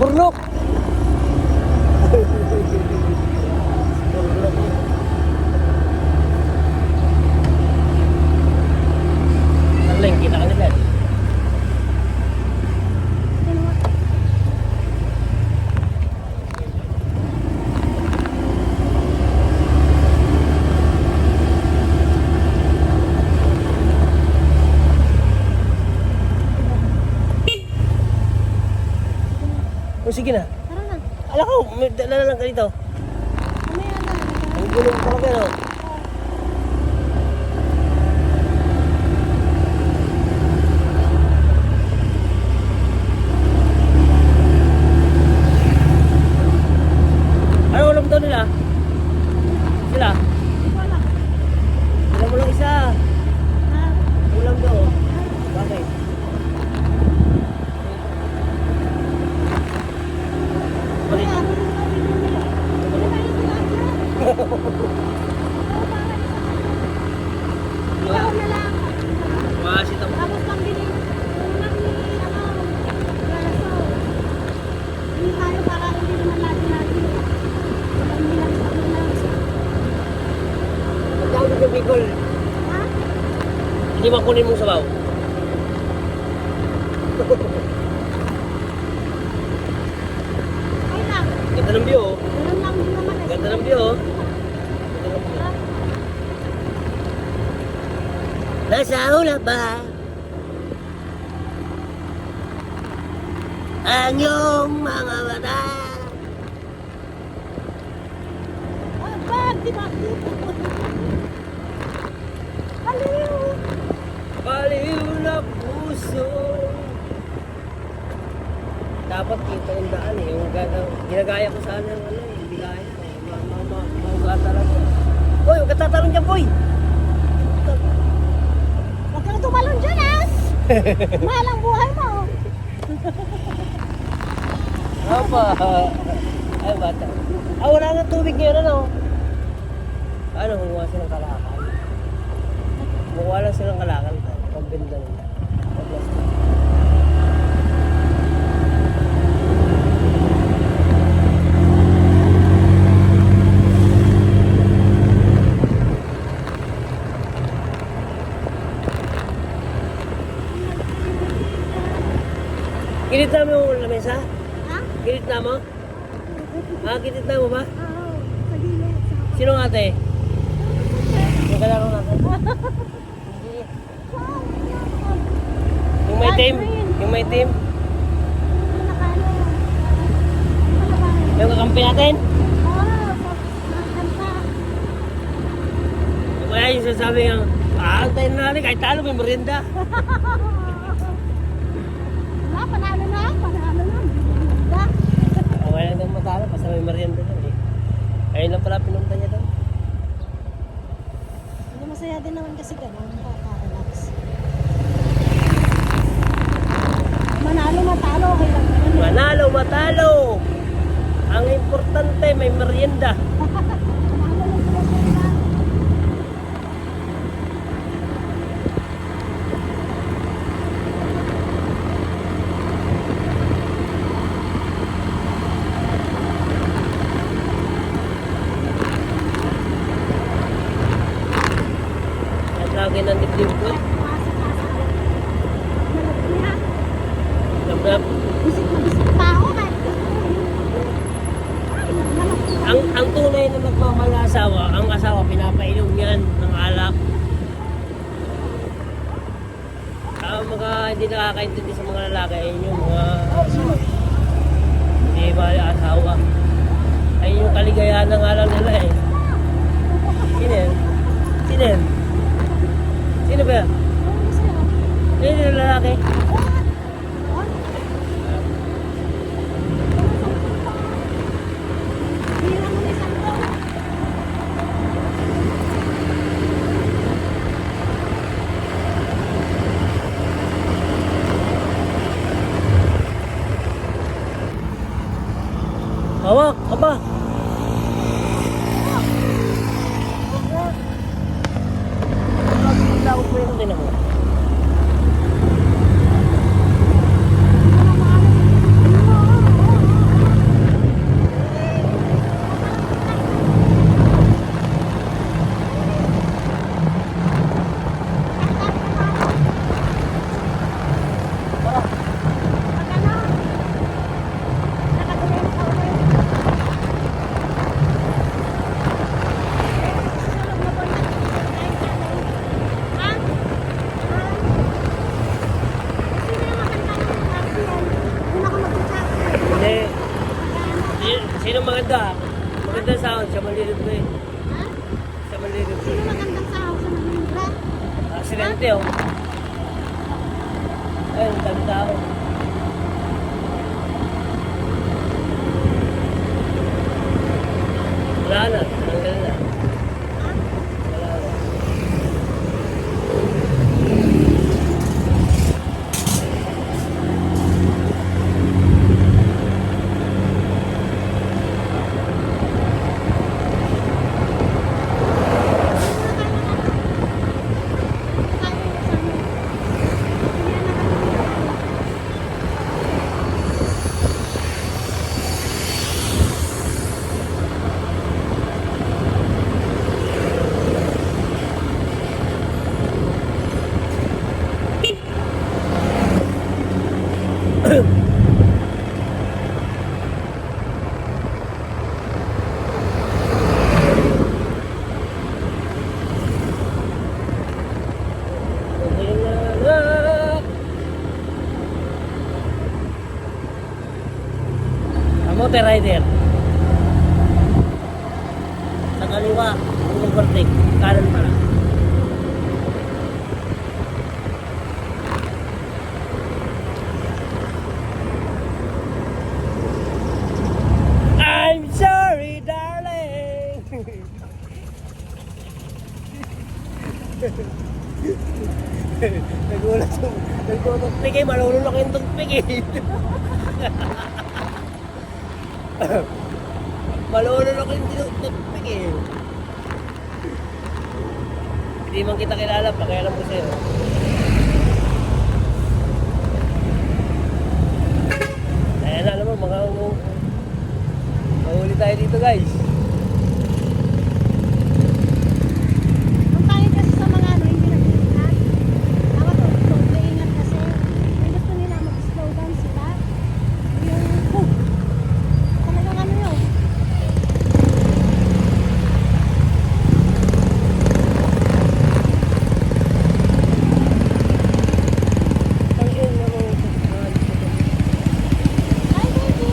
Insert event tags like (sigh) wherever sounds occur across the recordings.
Purnok! Saling, kita ka nila. O sige na. Tara na. Alam ko, may dala na lang ka dito. Mamaya na. Ang gulong talaga, no? Ano ulam daw nila? Sila? Wala. Ulam mo lang isa. Ha? Ulam daw. Bakit? Balik. Ikaw na lang. Maasit ang Tapos lang din ulam ni ano, Galaso. Hindi tayo para hindi naman natin natin. Ulam nila sa ulam. Magkano yung Bicol? Ha? Hindi makunin mong sabaw. Okay lang. Ganda ng view, oh. Ulam lang din naman. eh. Ganda ng view, oh. Nasa hula ba? Ang iyong mga mata. Ah, bag, di ba? Baliw na puso. Dapat kita ang daan eh. Yung gana- ginagaya ko sana yung ano eh. Hindi ma, mauga talaga. Boy, huwag ka tatalon dyan, boy. Huwag kang tumalon dyan, As! (laughs) Mahal ang buhay mo. Apa? Ay, bata. Ah, wala na tubig ngayon, ano? Ano, kumuha silang kalakal. Kumuha lang silang kalakal. Pagbinda nila. Pag-plastic. Ginit na mo yung lamesa? Ha? Ginit na mo? Ah, ginit na mo ba? Oo, sa gilid. Sa Sino nga ate? Yung kalaro natin. Yung may team? Yung may team? Yung kakampi natin? Kaya yung sasabi nga, aantayin na natin kahit talo may merienda. (laughs) Wala, panalo na. Panalo na. (laughs) Okay lang daw matalo, basta may merienda daw eh. Ayun lang pala pinunta niya daw. Hindi masaya din naman kasi ganun. Manalo, matalo. Okay lang. Manalo, matalo! Ang importante, may merienda. Lagi ng dibdib ko. Pumasok-pasok. Malapit niya. Lablab. Bisik na bisik pa ako kahit Ay, malapit na. Ang, ang tunay na nagmamahal na asawa, ang asawa pinapainom yan ng alak. Ang mga hindi nakakaintindi sa mga lalaki, ayun yung mga hindi ba asawa. Ayun yung kaligayahan ng alam nila eh. Sino yan? Sino yan? Sino ba yan? Sino yung lalaki? Hira mo na isang taon. Hawak, aba. Tawag mo yung tinan mo. Hindi na maano. Sino maganda? Maganda sound, siya malilip ko eh. Ha? Siya malilip ko Sino magandang sahog sa Manila? Aksidente oh. Ayun, dami tao. Wala na, tanggal na. Ha? Wala na. Okay na nga. Kamote rider. Sa kaliwa, overtake. Kanan pala. I'm sorry, darling. Nagulat yung nagtutupik eh, malulunok yung eh. (coughs) malulunok yung tupik eh. Hindi man kita kilala, pakialam ko sa'yo. Ayan na naman, mga mahuli tayo dito guys. Ang pangit kasi sa mga ano, hindi nag-iingat. Ako to, to, maingat kasi. May gusto nila mag-slow down sila. Yung, oh, talagang ano yun. Ang yun naman. Hi, baby!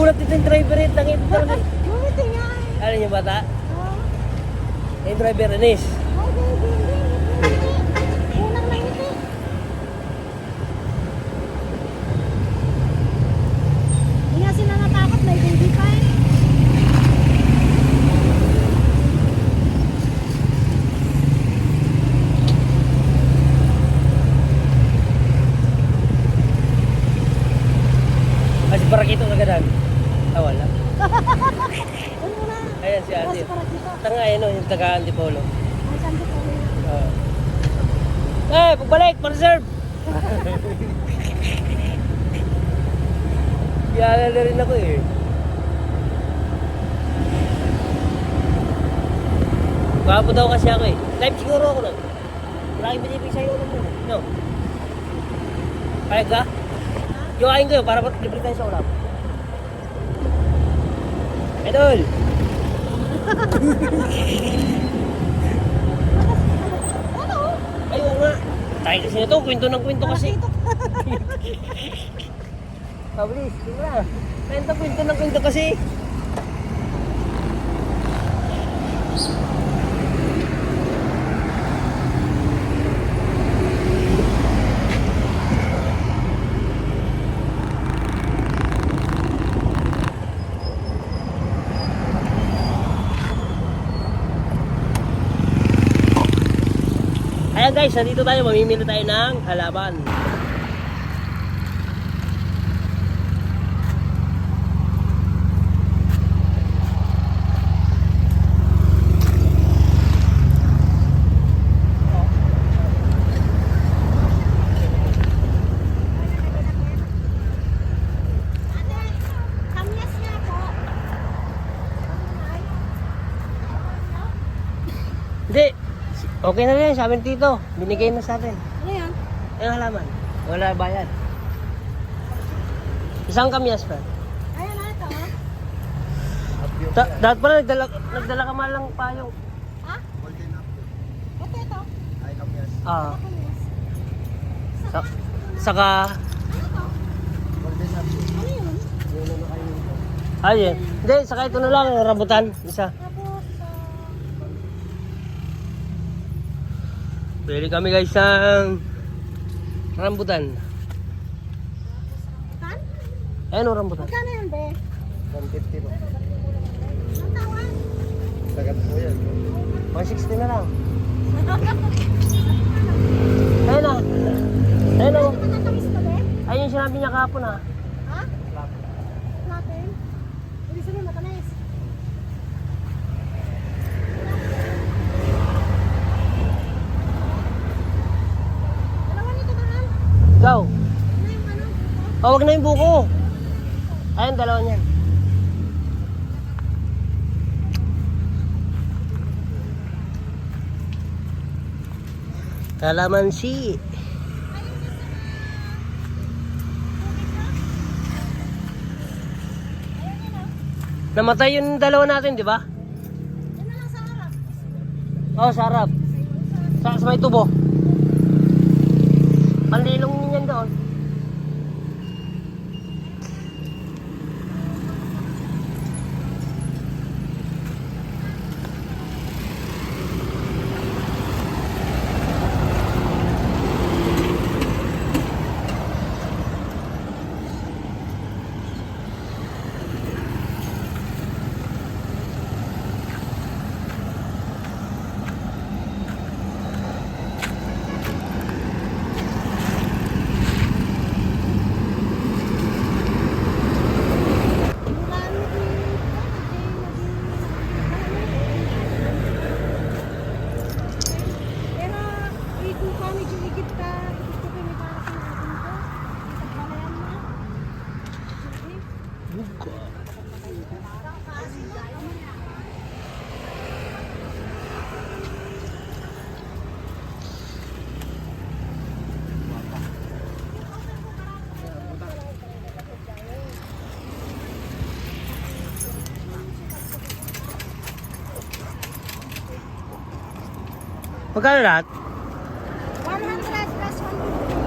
Ginugulat dito yung driver eh. Eh. Bumiti nga. Ano yung bata? Oh, Yung driver, Anis. hi, baby! Ngiti. Unang nangiti. Hindi nga sila natakot, may baby pa eh. Kasi parakito kagadan. Ah, wala. Ano na? Ayan si ate. Oras para dito. Tanga yun, oh, yung taga Antipolo. Sandi ko rin. Oo. Eh, pagbalik, pa-reserve! (laughs) Yala na rin ako eh. Gwapo daw kasi ako eh. Live siguro ako lang. Lagi binibig sa'yo ulam mo. No? Kaya ka? Yukain ko yun para libre tayo sa ulam. Idol! Ano? Ay, oo nga. Tayo kasi nito, kwento ng kwento kasi. (laughs) Pabilis, di ba? Kwento, kwento ng kwento kasi. Ayan guys, nandito tayo, mamimili tayo ng halaman. Hindi, okay na rin, sa amin tito. Binigay na sa atin. Ano yan? Yung halaman, wala bayad. Isang kamyas pa. Ayan na ito. ah. Da dapat pala nagdala, nagdala ka man lang payong. Ha? Ito, ito. Ah, Kamyas. Sa, saka, Ano yun? ayun. Hindi, saka ito na lang, rambutan. Isa. Tapos, Pwede kami guys ng rambutan. kan? Ayun o rambutan. Magkano yan, be? 150 po. Ang? Sagat po yan. 160 na lang. Ayun na. Ayun o. Ano matatamis ka, be? Ayun yung sinabi niya kahapon ah. Ha? Natin? Ibig sabihin, matamis. Dalawa nito na lang. Go. Ano yung ano? Oh, wag na yung buko. Ayun, dalawa niyan. Kalamansi. Namatay yung dalawa natin, di ba? Yan na lang sa harap. Oo, sa harap. Sa, sa may tubo. Magkano lahat? 100 plus 150.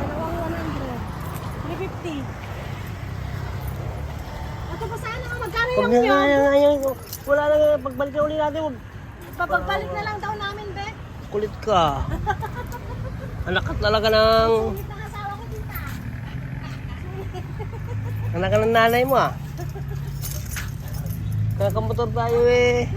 Dalawang 100. 350. Ito pa sana, oh, magkano yung yun? nga, nga, nga, wala na nga, pagbalik na uli natin, wag- Papagbalik na lang daw namin, be. kulit ka. Anak ka talaga ng, Sulit asawa ko dito. anak ka ng nanay mo ah. Kakamotor tayo eh.